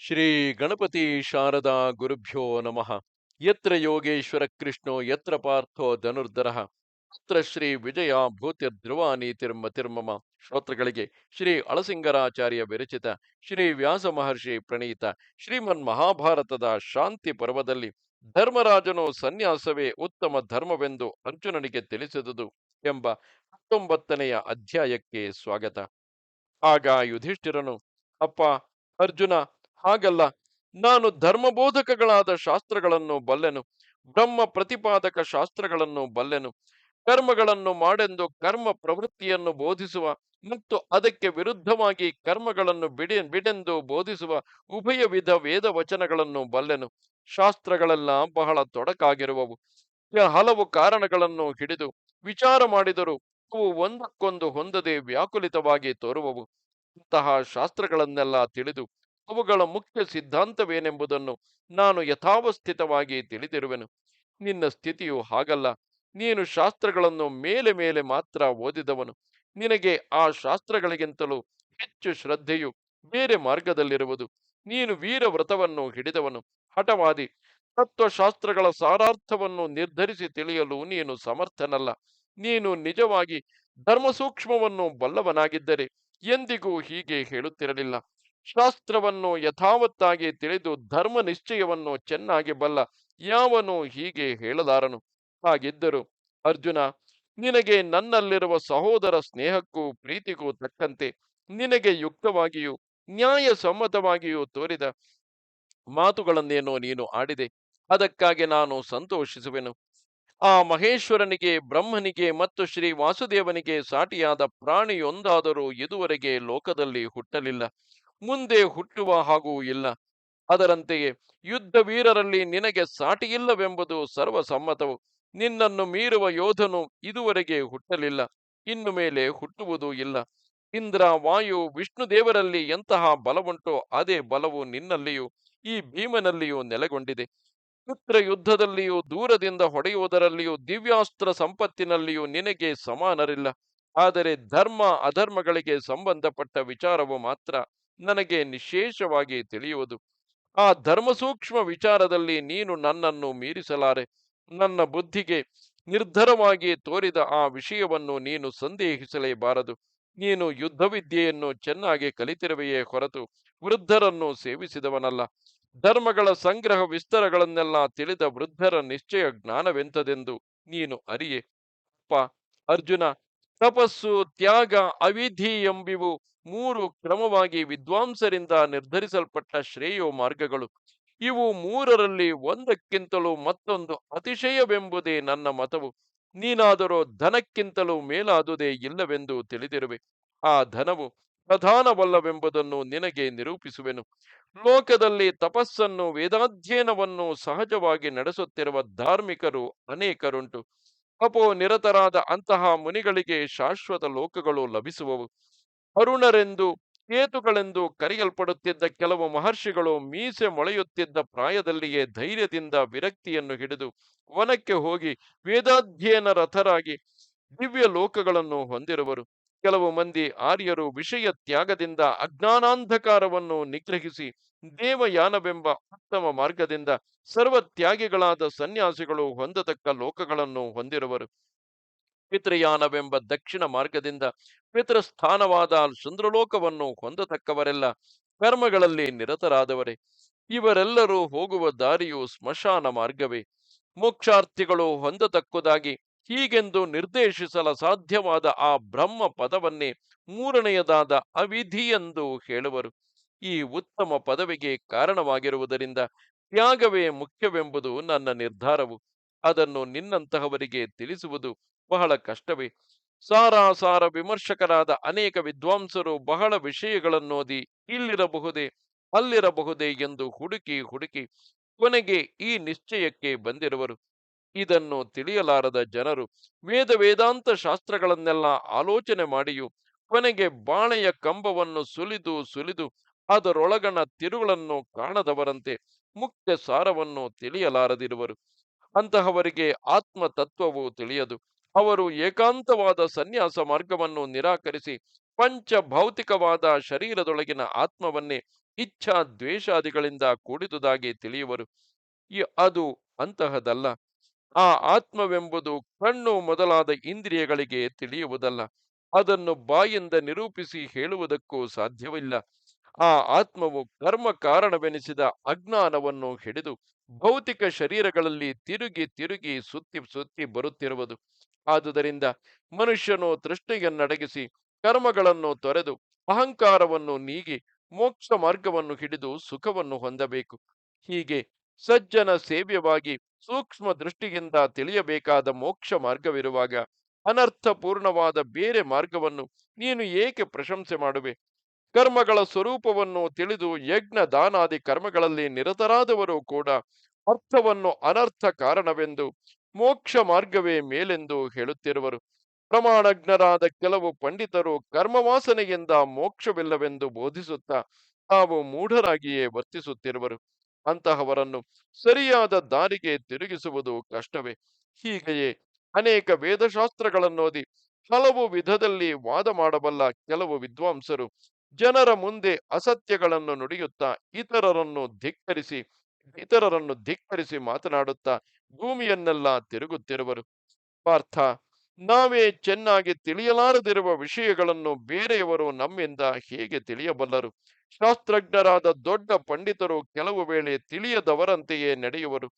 ಶ್ರೀ ಗಣಪತಿ ಶಾರದಾ ಗುರುಭ್ಯೋ ನಮಃ. ಯತ್ರ ಯೋಗೇಶ್ವರ ಕೃಷ್ಣೋ, ಯತ್ರ ಪಾರ್ಥೋ ಧನುರ್ಧರ. ಅತ್ರ ಶ್ರೀ ವಿಜಯ ಭೂತಿರ್ಧ್ರುವಾನಿ ತಿರ್ಮ ತಿರ್ಮಮ. ಶ್ರೋತೃಗಳಿಗೆ ಶ್ರೀ ಅಳಸಿಂಗರಾಚಾರ್ಯ ವಿರಚಿತ ಶ್ರೀ ವ್ಯಾಸ ಮಹರ್ಷಿ ಪ್ರಣೀತ ಶ್ರೀಮನ್ ಮಹಾಭಾರತದ ಶಾಂತಿ ಪರ್ವದಲ್ಲಿ ಧರ್ಮರಾಜನು ಸನ್ಯಾಸವೇ ಉತ್ತಮ ಧರ್ಮವೆಂದು ಅರ್ಜುನನಿಗೆ ತಿಳಿಸಿದುದು ಎಂಬ ಹತ್ತೊಂಬತ್ತನೆಯ ಅಧ್ಯಾಯಕ್ಕೆ ಸ್ವಾಗತ. ಆಗ ಯುಧಿಷ್ಠಿರನು, ಅಪ್ಪ, ಅರ್ಜುನ ಹಾಗಲ್ಲ. ನಾನು ಧರ್ಮಬೋಧಕಗಳಾದ ಶಾಸ್ತ್ರಗಳನ್ನು ಬಲ್ಲೆನು, ಬ್ರಹ್ಮ ಪ್ರತಿಪಾದಕ ಶಾಸ್ತ್ರಗಳನ್ನು ಬಲ್ಲೆನು, ಕರ್ಮಗಳನ್ನು ಮಾಡೆಂದು ಕರ್ಮ ಪ್ರವೃತ್ತಿಯನ್ನು ಬೋಧಿಸುವ ಮತ್ತು ಅದಕ್ಕೆ ವಿರುದ್ಧವಾಗಿ ಕರ್ಮಗಳನ್ನು ಬಿಡಿ, ಬಿಡೆಂದು ಬೋಧಿಸುವ ಉಭಯ ವಿಧ ವೇದ ವಚನಗಳನ್ನು ಬಲ್ಲೆನು. ಶಾಸ್ತ್ರಗಳೆಲ್ಲ ಬಹಳ ತೊಡಕಾಗಿರುವವು. ಹಲವು ಕಾರಣಗಳನ್ನು ಹಿಡಿದು ವಿಚಾರ ಮಾಡಿದರೂ ಅವು ಒಂದಕ್ಕೊಂದು ಹೊಂದದೆ ವ್ಯಾಕುಲಿತವಾಗಿ ತೋರುವವು. ಇಂತಹ ಶಾಸ್ತ್ರಗಳನ್ನೆಲ್ಲ ತಿಳಿದು ಅವುಗಳ ಮುಖ್ಯ ಸಿದ್ಧಾಂತವೇನೆಂಬುದನ್ನು ನಾನು ಯಥಾವಸ್ಥಿತವಾಗಿ ತಿಳಿದಿರುವೆನು. ನಿನ್ನ ಸ್ಥಿತಿಯು ಹಾಗಲ್ಲ. ನೀನು ಶಾಸ್ತ್ರಗಳನ್ನು ಮೇಲೆ ಮೇಲೆ ಮಾತ್ರ ಓದಿದವನು. ನಿನಗೆ ಆ ಶಾಸ್ತ್ರಗಳಿಗಿಂತಲೂ ಹೆಚ್ಚು ಶ್ರದ್ಧೆಯು ಬೇರೆ ಮಾರ್ಗದಲ್ಲಿರುವುದು. ನೀನು ವೀರ ವ್ರತವನ್ನು ಹಿಡಿದವನು. ಹಠವಾದಿ ತತ್ವಶಾಸ್ತ್ರಗಳ ಸಾರಾರ್ಥವನ್ನು ನಿರ್ಧರಿಸಿ ತಿಳಿಯಲು ನೀನು ಸಮರ್ಥನಲ್ಲ. ನೀನು ನಿಜವಾಗಿ ಧರ್ಮಸೂಕ್ಷ್ಮವನ್ನು ಬಲ್ಲವನಾಗಿದ್ದರೆ ಎಂದಿಗೂ ಹೀಗೆ ಹೇಳುತ್ತಿರಲಿಲ್ಲ. ಶಾಸ್ತ್ರವನ್ನು ಯಥಾವತ್ತಾಗಿ ತಿಳಿದು ಧರ್ಮ ನಿಶ್ಚಯವನ್ನು ಚೆನ್ನಾಗಿ ಬಲ್ಲ ಯಾವನು ಹೀಗೆ ಹೇಳಲಾರನು ಹಾಗಿದ್ದರು ಅರ್ಜುನ, ನಿನಗೆ ನನ್ನಲ್ಲಿರುವ ಸಹೋದರ ಸ್ನೇಹಕ್ಕೂ ಪ್ರೀತಿಗೂ ತಕ್ಕಂತೆ ನಿನಗೆ ಯುಕ್ತವಾಗಿಯೂ ನ್ಯಾಯ ಸಮ್ಮತವಾಗಿಯೂ ತೋರಿದ ಮಾತುಗಳನ್ನೇನೋ ನೀನು ಆಡಿದೆ, ಅದಕ್ಕಾಗಿ ನಾನು ಸಂತೋಷಿಸುವೆನು. ಆ ಮಹೇಶ್ವರನಿಗೆ, ಬ್ರಹ್ಮನಿಗೆ ಮತ್ತು ಶ್ರೀ ವಾಸುದೇವನಿಗೆ ಸಾಟಿಯಾದ ಪ್ರಾಣಿಯೊಂದಾದರೂ ಇದುವರೆಗೆ ಲೋಕದಲ್ಲಿ ಹುಟ್ಟಲಿಲ್ಲ. ಮುಂದೆ ಹುಟ್ಟುವ ಹಾಗೂ ಇಲ್ಲ. ಅದರಂತೆಯೇ ಯುದ್ಧ ವೀರರಲ್ಲಿ ನಿನಗೆ ಸಾಟಿಯಿಲ್ಲವೆಂಬುದು ಸರ್ವಸಮ್ಮತವು. ನಿನ್ನನ್ನು ಮೀರುವ ಯೋಧನು ಇದುವರೆಗೆ ಹುಟ್ಟಲಿಲ್ಲ. ಇನ್ನು ಮೇಲೆ ಹುಟ್ಟುವುದೂ ಇಲ್ಲ. ಇಂದ್ರ, ವಾಯು, ವಿಷ್ಣು ದೇವರಲ್ಲಿ ಎಂತಹ ಬಲವುಂಟೋ ಅದೇ ಬಲವು ನಿನ್ನಲ್ಲಿಯೂ, ಈ ಭೀಮನಲ್ಲಿಯೂ ನೆಲೆಗೊಂಡಿದೆ. ಪುತ್ರ ಯುದ್ಧದಲ್ಲಿಯೂ ದೂರದಿಂದ ಹೊಡೆಯುವುದರಲ್ಲಿಯೂ, ದಿವ್ಯಾಸ್ತ್ರ ಸಂಪತ್ತಿನಲ್ಲಿಯೂ ನಿನಗೆ ಸಮಾನರಿಲ್ಲ. ಆದರೆ ಧರ್ಮ, ಅಧರ್ಮಗಳಿಗೆ ಸಂಬಂಧಪಟ್ಟ ವಿಚಾರವು ಮಾತ್ರ ನನಗೆ ನಿಶೇಷವಾಗಿ ತಿಳಿಯುವುದು. ಆ ಧರ್ಮಸೂಕ್ಷ್ಮ ವಿಚಾರದಲ್ಲಿ ನೀನು ನನ್ನನ್ನು ಮೀರಿಸಲಾರೆ. ನನ್ನ ಬುದ್ಧಿಗೆ ನಿರ್ಧರವಾಗಿ ತೋರಿದ ಆ ವಿಷಯವನ್ನು ನೀನು ಸಂದೇಹಿಸಲೇಬಾರದು. ನೀನು ಯುದ್ಧ ವಿದ್ಯೆಯನ್ನು ಚೆನ್ನಾಗಿ ಕಲಿತಿರುವೆಯೇ ಹೊರತು ವೃದ್ಧರನ್ನು ಸೇವಿಸಿದವನಲ್ಲ. ಧರ್ಮಗಳ ಸಂಗ್ರಹ ವಿಸ್ತಾರಗಳನ್ನೆಲ್ಲ ತಿಳಿದ ವೃದ್ಧರ ನಿಶ್ಚಯ ಜ್ಞಾನವೆಂತದೆಂದು ನೀನು ಅರಿಯೆ. ಅಪ್ಪ, ಅರ್ಜುನ ತಪಸ್ಸು, ತ್ಯಾಗ, ಅವಿಧಿ ಎಂಬಿವು ಮೂರು ಕ್ರಮವಾಗಿ ವಿದ್ವಾಂಸರಿಂದ ನಿರ್ಧರಿಸಲ್ಪಟ್ಟ ಶ್ರೇಯೋ ಮಾರ್ಗಗಳು. ಇವು ಮೂರರಲ್ಲಿ ಒಂದಕ್ಕಿಂತಲೂ ಮತ್ತೊಂದು ಅತಿಶಯವೆಂಬುದೇ ನನ್ನ ಮತವು. ನೀನಾದರೂ ಧನಕ್ಕಿಂತಲೂ ಮೇಲಾದುದೇ ಇಲ್ಲವೆಂದು ತಿಳಿದಿರುವೆ. ಆ ಧನವು ಪ್ರಧಾನವಲ್ಲವೆಂಬುದನ್ನು ನಿನಗೆ ನಿರೂಪಿಸುವೆನು. ಲೋಕದಲ್ಲಿ ತಪಸ್ಸನ್ನು ವೇದಾಧ್ಯಯನವನ್ನು ಸಹಜವಾಗಿ ನಡೆಸುತ್ತಿರುವ ಧಾರ್ಮಿಕರು ಅನೇಕರುಂಟು. ಅಪೋ ನಿರತರಾದ ಅಂತಹ ಮುನಿಗಳಿಗೆ ಶಾಶ್ವತ ಲೋಕಗಳು ಲಭಿಸುವವು. ಅರುಣರೆಂದು, ಕೇತುಗಳೆಂದು ಕರೆಯಲ್ಪಡುತ್ತಿದ್ದ ಕೆಲವು ಮಹರ್ಷಿಗಳು ಮೀಸೆ ಮೊಳೆಯುತ್ತಿದ್ದ ಪ್ರಾಯದಲ್ಲಿಯೇ ಧೈರ್ಯದಿಂದ ವಿರಕ್ತಿಯನ್ನು ಹಿಡಿದು ವನಕ್ಕೆ ಹೋಗಿ ವೇದಾಧ್ಯಯನ ರಥರಾಗಿ ದಿವ್ಯ ಲೋಕಗಳನ್ನು ಹೊಂದಿರುವರು. ಕೆಲವು ಮಂದಿ ಆರ್ಯರು ವಿಷಯ ತ್ಯಾಗದಿಂದ ಅಜ್ಞಾನಾಂಧಕಾರವನ್ನು ನಿಗ್ರಹಿಸಿ ದೇವಯಾನವೆಂಬ ಉತ್ತಮ ಮಾರ್ಗದಿಂದ ಸರ್ವತ್ಯಾಗಿಗಳಾದ ಸನ್ಯಾಸಿಗಳು ಹೊಂದತಕ್ಕ ಲೋಕಗಳನ್ನು ಹೊಂದಿರುವರು. ಪಿತೃಯಾನವೆಂಬ ದಕ್ಷಿಣ ಮಾರ್ಗದಿಂದ ಪಿತೃಸ್ಥಾನವಾದ ಚಂದ್ರಲೋಕವನ್ನು ಹೊಂದತಕ್ಕವರೆಲ್ಲ ಕರ್ಮಗಳಲ್ಲಿ ನಿರತರಾದವರೇ. ಇವರೆಲ್ಲರೂ ಹೋಗುವ ದಾರಿಯು ಸ್ಮಶಾನ ಮಾರ್ಗವೇ. ಮೋಕ್ಷಾರ್ಥಿಗಳು ಹೊಂದತಕ್ಕುದಾಗಿ ಹೀಗೆಂದು ನಿರ್ದೇಶಿಸಲ ಸಾಧ್ಯವಾದ ಆ ಬ್ರಹ್ಮ ಪದವನ್ನೇ ಮೂರನೆಯದಾದ ಅವಿಧಿ ಎಂದು ಹೇಳುವರು. ಈ ಉತ್ತಮ ಪದವಿಗೆ ಕಾರಣವಾಗಿರುವುದರಿಂದ ತ್ಯಾಗವೇ ಮುಖ್ಯವೆಂಬುದು ನನ್ನ ನಿರ್ಧಾರವು. ಅದನ್ನು ನಿನ್ನಂತಹವರಿಗೆ ತಿಳಿಸುವುದು ಬಹಳ ಕಷ್ಟವೇ. ಸಾರಾಸಾರ ವಿಮರ್ಶಕರಾದ ಅನೇಕ ವಿದ್ವಾಂಸರು ಬಹಳ ವಿಷಯಗಳನ್ನೋದಿ ಇಲ್ಲಿರಬಹುದೇ, ಅಲ್ಲಿರಬಹುದೇ ಎಂದು ಹುಡುಕಿ ಹುಡುಕಿ ಕೊನೆಗೆ ಈ ನಿಶ್ಚಯಕ್ಕೆ ಬಂದಿರುವರು. ಇದನ್ನು ತಿಳಿಯಲಾರದ ಜನರು ವೇದ ವೇದಾಂತ ಶಾಸ್ತ್ರಗಳನ್ನೆಲ್ಲ ಆಲೋಚನೆ ಮಾಡಿಯೂ ಕೊನೆಗೆ ಬಾಣೆಯ ಕಂಬವನ್ನು ಸುಲಿದು ಸುಲಿದು ಅದರೊಳಗಣ ತಿರುಗಳನ್ನು ಕಾಣದವರಂತೆ ಮುಖ್ಯ ಸಾರವನ್ನು ತಿಳಿಯಲಾರದಿರುವರು. ಅಂತಹವರಿಗೆ ಆತ್ಮ ತತ್ವವು ತಿಳಿಯದು. ಅವರು ಏಕಾಂತವಾದ ಸನ್ಯಾಸ ಮಾರ್ಗವನ್ನು ನಿರಾಕರಿಸಿ ಪಂಚ ಭೌತಿಕವಾದ ಶರೀರದೊಳಗಿನ ಆತ್ಮವನ್ನೇ ಇಚ್ಛಾ ದ್ವೇಷಾದಿಗಳಿಂದ ಕೂಡಿದುದಾಗಿ ತಿಳಿಯುವರು. ಅದು ಅಂತಹದಲ್ಲ. ಆ ಆತ್ಮವೆಂಬುದು ಕಣ್ಣು ಮೊದಲಾದ ಇಂದ್ರಿಯಗಳಿಗೆ ತಿಳಿಯುವುದಲ್ಲ. ಅದನ್ನು ಬಾಯಿಂದ ನಿರೂಪಿಸಿ ಹೇಳುವುದಕ್ಕೂ ಸಾಧ್ಯವಿಲ್ಲ. ಆ ಆತ್ಮವು ಕರ್ಮ ಕಾರಣವೆನಿಸಿದ ಅಜ್ಞಾನವನ್ನು ಹಿಡಿದು ಭೌತಿಕ ಶರೀರಗಳಲ್ಲಿ ತಿರುಗಿ ತಿರುಗಿ ಸುತ್ತಿ ಸುತ್ತಿ ಬರುತ್ತಿರುವುದು. ಆದುದರಿಂದ ಮನುಷ್ಯನು ತೃಷ್ಣೆಯನ್ನಡಗಿಸಿ ಕರ್ಮಗಳನ್ನು ತೊರೆದು ಅಹಂಕಾರವನ್ನು ನೀಗಿ ಮೋಕ್ಷ ಮಾರ್ಗವನ್ನು ಹಿಡಿದು ಸುಖವನ್ನು ಹೊಂದಬೇಕು. ಹೀಗೆ ಸಜ್ಜನ ಸೇವ್ಯವಾಗಿ ಸೂಕ್ಷ್ಮ ದೃಷ್ಟಿಯಿಂದ ತಿಳಿಯಬೇಕಾದ ಮೋಕ್ಷ ಮಾರ್ಗವಿರುವಾಗ ಅನರ್ಥಪೂರ್ಣವಾದ ಬೇರೆ ಮಾರ್ಗವನ್ನು ನೀನು ಏಕೆ ಪ್ರಶಂಸೆ ಮಾಡುವೆ? ಕರ್ಮಗಳ ಸ್ವರೂಪವನ್ನು ತಿಳಿದು ಯಜ್ಞ ದಾನಾದಿ ಕರ್ಮಗಳಲ್ಲಿ ನಿರತರಾದವರು ಕೂಡ ಅರ್ಥವನ್ನು ಅನರ್ಥ ಕಾರಣವೆಂದು ಮೋಕ್ಷ ಮಾರ್ಗವೇ ಮೇಲೆಂದು ಹೇಳುತ್ತಿರುವರು. ಪ್ರಮಾಣಜ್ಞರಾದ ಕೆಲವು ಪಂಡಿತರು ಕರ್ಮವಾಸನೆಯಿಂದ ಮೋಕ್ಷವಿಲ್ಲವೆಂದು ಬೋಧಿಸುತ್ತಾ ತಾವು ಮೂಢರಾಗಿಯೇ ವರ್ತಿಸುತ್ತಿರುವರು. ಅಂತಹವರನ್ನು ಸರಿಯಾದ ದಾರಿಗೆ ತಿರುಗಿಸುವುದು ಕಷ್ಟವೇ. ಹೀಗೆಯೇ ಅನೇಕ ವೇದಶಾಸ್ತ್ರಗಳನ್ನೋದಿ ಹಲವು ವಿಧದಲ್ಲಿ ವಾದ ಮಾಡಬಲ್ಲ ಕೆಲವು ವಿದ್ವಾಂಸರು ಜನರ ಮುಂದೆ ಅಸತ್ಯಗಳನ್ನು ನುಡಿಯುತ್ತಾ ಇತರರನ್ನು ಧಿಕ್ಕರಿಸಿ ಇತರರನ್ನು ಧಿಕ್ಕರಿಸಿ ಮಾತನಾಡುತ್ತಾ ಭೂಮಿಯನ್ನೆಲ್ಲ ತಿರುಗುತ್ತಿರುವರು. ಪಾರ್ಥ, ನಾವೇ ಚೆನ್ನಾಗಿ ತಿಳಿಯಲಾರದಿರುವ ವಿಷಯಗಳನ್ನು ಬೇರೆಯವರು ನಮ್ಮಿಂದ ಹೇಗೆ ತಿಳಿಯಬಲ್ಲರು? ಶಾಸ್ತ್ರಜ್ಞರಾದ ದೊಡ್ಡ ಪಂಡಿತರು ಕೆಲವು ವೇಳೆ ತಿಳಿಯದವರಂತೆಯೇ ನಡೆಯುವರು.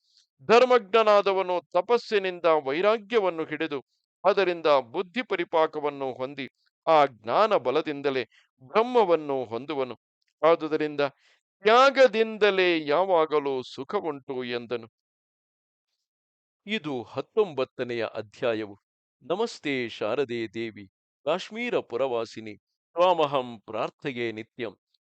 ಧರ್ಮಜ್ಞನಾದವನು ತಪಸ್ಸಿನಿಂದ ವೈರಾಗ್ಯವನ್ನು ಹಿಡಿದು ಅದರಿಂದ ಬುದ್ಧಿ ಪರಿಪಾಕವನ್ನು ಹೊಂದಿ ಆ ಜ್ಞಾನ ಬಲದಿಂದಲೇ ಬ್ರಹ್ಮವನ್ನು ಹೊಂದುವನು. ಆದುದರಿಂದ ತ್ಯಾಗದಿಂದಲೇ ಯಾವಾಗಲೂ ಸುಖವುಂಟು ಎಂದನು. ಇದು ಹತ್ತೊಂಬತ್ತನೆಯ ಅಧ್ಯಾಯವು. ನಮಸ್ತೆ ಶಾರದೆ ದೇವಿ. ಕಾಶ್ಮೀರ ಪುರವಾಸಿನಿ. ತ್ವಾಮಹಂ ಪ್ರಾರ್ಥೆಯೇ ನಿತ್ಯಂ.